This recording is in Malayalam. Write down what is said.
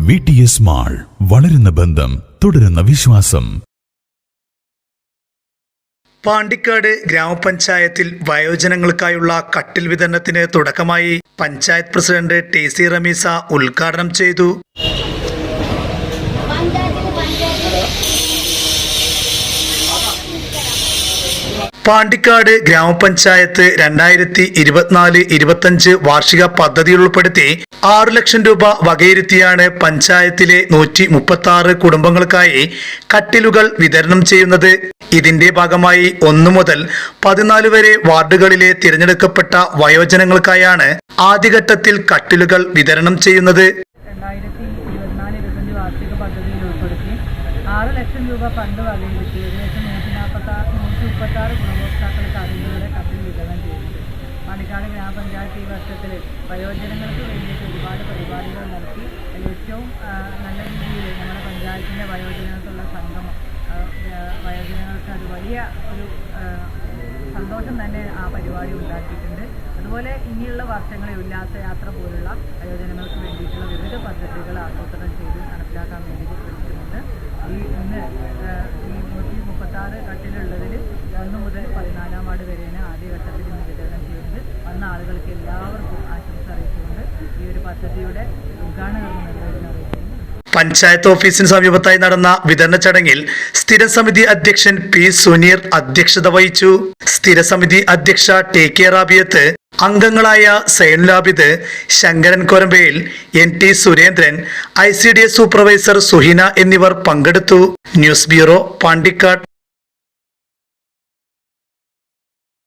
വി ടി എസ് മാൾ വളരുന്ന ബന്ധം തുടരുന്ന വിശ്വാസം. പാണ്ടിക്കാട് ഗ്രാമപഞ്ചായത്തിൽ വയോജനങ്ങൾക്കായുള്ള കട്ടിൽ വിതരണത്തിന് തുടക്കമായി panchayat president T C Ramisa ഉദ്ഘാടനം ചെയ്തു. പാണ്ടിക്കാട് ഗ്രാമപഞ്ചായത്ത് രണ്ടായിരത്തി ഇരുപത്തിനാല് ഇരുപത്തഞ്ച് വാർഷിക പദ്ധതിയിൽ ഉൾപ്പെടുത്തി ആറു ലക്ഷം രൂപ വകയിരുത്തിയാണ് പഞ്ചായത്തിലെ നൂറ്റി മുപ്പത്തി ആറ് കുടുംബങ്ങൾക്കായി കട്ടിലുകൾ വിതരണം ചെയ്യുന്നത്. ഇതിന്റെ ഭാഗമായി ഒന്നു മുതൽ പതിനാല് വരെ വാർഡുകളിലെ തിരഞ്ഞെടുക്കപ്പെട്ട വയോജനങ്ങൾക്കായാണ് ആദ്യഘട്ടത്തിൽ കട്ടിലുകൾ വിതരണം ചെയ്യുന്നത്. ആറ് ലക്ഷം രൂപ ഫണ്ട് വകയിരുത്തി. ഏകദേശം നൂറ്റി നാൽപ്പത്താറ് നൂറ്റി മുപ്പത്താറ് ഗുണഭോക്താക്കൾക്ക് അതിലൂടെ കത്തിൽ വിതരണം ചെയ്യുന്നത്. പാണ്ടിക്കാട് ഗ്രാമപഞ്ചായത്ത് ഈ വർഷത്തിൽ വയോജനങ്ങൾക്ക് വേണ്ടിയിട്ട് ഒരുപാട് പരിപാടികൾ നടത്തി. ഏറ്റവും നല്ല രീതിയിൽ നമ്മുടെ പഞ്ചായത്തിന്റെ വയോജനങ്ങൾക്കുള്ള സംഗമം വയോജനങ്ങൾക്ക് അത് വലിയ ഒരു സന്തോഷം തന്നെ ആ പരിപാടി ഉണ്ടാക്കിയിട്ടുണ്ട്. അതുപോലെ ഇനിയുള്ള വർഷങ്ങളിൽ ഉല്ലാസയാത്ര പോലുള്ള വയോജനങ്ങൾക്ക് വേണ്ടിയിട്ടുള്ള വിവിധ പദ്ധതികൾ ആസൂത്രണം ചെയ്ത് നടപ്പിലാക്കാൻ വേണ്ടി ശ്രമിക്കുന്നുണ്ട്. ഈ ഇന്ന് ഈ നൂറ്റി മുപ്പത്താറ് കട്ടിലുള്ളതിൽ ഒന്ന് മുതൽ പതിനാലാം വാർഡ് വരെയാണ് ആദ്യഘട്ടത്തിൽ ഇന്ന് വിതരണം ചെയ്യുന്നത് വന്ന ആളുകൾക്ക് എല്ലാവർക്കും ആശംസ അറിയിച്ചുകൊണ്ട് ഈ ഒരു പദ്ധതിയുടെ ഉദ്ഘാടനം പഞ്ചായത്ത് ഓഫീസിന് സമീപത്തായി നടന്ന വിതരണ ചടങ്ങിൽ സ്ഥിരസമിതി അധ്യക്ഷൻ പി സുനീർ അധ്യക്ഷത വഹിച്ചു. സ്ഥിരസമിതി അധ്യക്ഷ ടി കെ റാബിയത്ത് അംഗങ്ങളായ Sainulabid Sankaran Korambayil N T Surendran I C D S supervisor Suhina എന്നിവർ പങ്കെടുത്തു. News bureau Pandikkad.